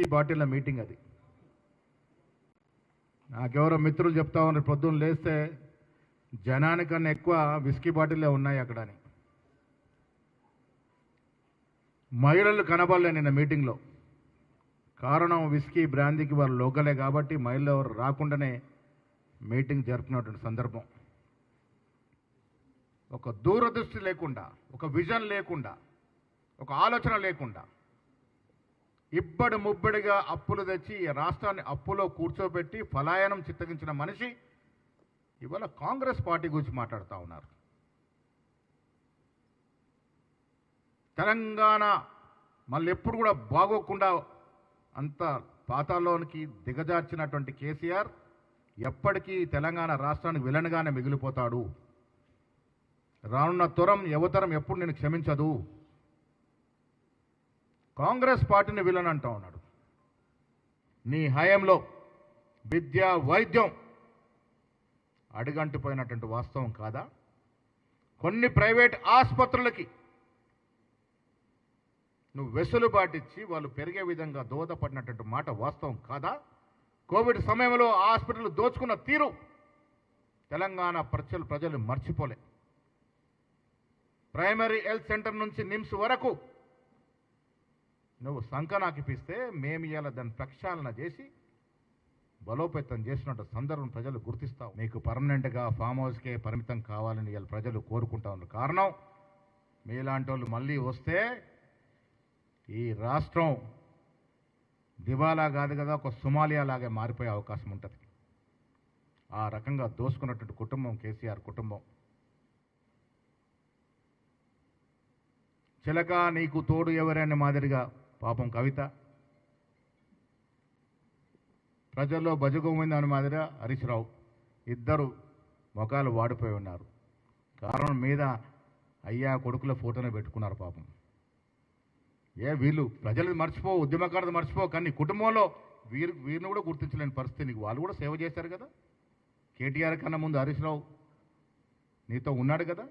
Whisky బాటిల్ల meeting అది. నాకెవరో మిత్రులు చెప్తా ఉన్నారు పొద్దున్న లేస్తే జనానికన్నా ఎక్కువ విస్కీ బాటిల్లే ఉన్నాయి అక్కడ అని మహిళలు కనబడలే నిన్న మీటింగ్లో. కారణం విస్కీ బ్రాందీకి వారు లోకలే కాబట్టి మహిళలు ఎవరు రాకుండానే మీటింగ్ జరుపుకున్నటువంటి సందర్భం. ఒక దూరదృష్టి లేకుండా ఒక విజన్ లేకుండా ఒక ఆలోచన లేకుండా ఇబ్బడి ముబ్బడిగా అప్పులు తెచ్చి ఈ రాష్ట్రాన్ని అప్పులో కూర్చోబెట్టి పలాయనం చిత్తగించిన మనిషి ఇవాళ కాంగ్రెస్ పార్టీ గురించి మాట్లాడుతూ ఉన్నారు. తెలంగాణ మళ్ళీ ఎప్పుడు కూడా బాగోకుండా అంత పాతాల్లోనికి దిగజార్చినటువంటి కేసీఆర్ ఎప్పటికీ తెలంగాణ రాష్ట్రానికి విలన్గానే మిగిలిపోతాడు. రానున్న తరం యువతరం ఎప్పుడు నేను క్షమించదు. కాంగ్రెస్ పార్టీని విలన్ అంటా ఉన్నాడు నీ హయంలో విద్య వైద్యం అడుగంటిపోయినటువంటి వాస్తవం కాదా? కొన్ని ప్రైవేట్ ఆసుపత్రులకి నువ్వు వెసులుబాటిచ్చి వాళ్ళు పెరిగే విధంగా దోహదపడినటువంటి మాట వాస్తవం కాదా? కోవిడ్ సమయంలో హాస్పిటల్ దోచుకున్న తీరు తెలంగాణ ప్రజలు ప్రజలు మర్చిపోలే. ప్రైమరీ హెల్త్ సెంటర్ నుంచి నిమ్స్ వరకు నువ్వు సంకనాకిపిస్తే మేము ఇవాళ దాన్ని ప్రక్షాళన చేసి బలోపేతం చేసినట్టు సందర్భం ప్రజలు గుర్తిస్తావు. మీకు పర్మనెంట్గా ఫామ్ హౌస్కే పరిమితం కావాలని ఇవాళ ప్రజలు కోరుకుంటా ఉన్నారు కారణం మీలాంటి వాళ్ళు మళ్ళీ వస్తే ఈ రాష్ట్రం దివాలా కాదు కదా ఒక సుమాలియా లాగే మారిపోయే అవకాశం ఉంటుంది. ఆ రకంగా దోసుకున్నటువంటి కుటుంబం కేసీఆర్ కుటుంబం. చిలక నీకు తోడు ఎవరైనా మాదిరిగా పాపం కవిత. ప్రజల్లో బజగోమైంది అని మాదిరిగా హరీష్ రావు. ఇద్దరు ముఖాలు వాడిపోయి ఉన్నారు. కారణం మీద అయ్యా కొడుకుల ఫోటోనే పెట్టుకున్నారు పాపం. ఏ వీళ్ళు ప్రజలు మర్చిపో ఉద్యమకారులు మర్చిపో కానీ కుటుంబంలో వీరు వీరిని కూడా గుర్తించలేని పరిస్థితి. నీకు వాళ్ళు కూడా సేవ చేశారు కదా? కేటీఆర్ కన్నా ముందు హరీష్ రావు నీతో ఉన్నాడు కదా?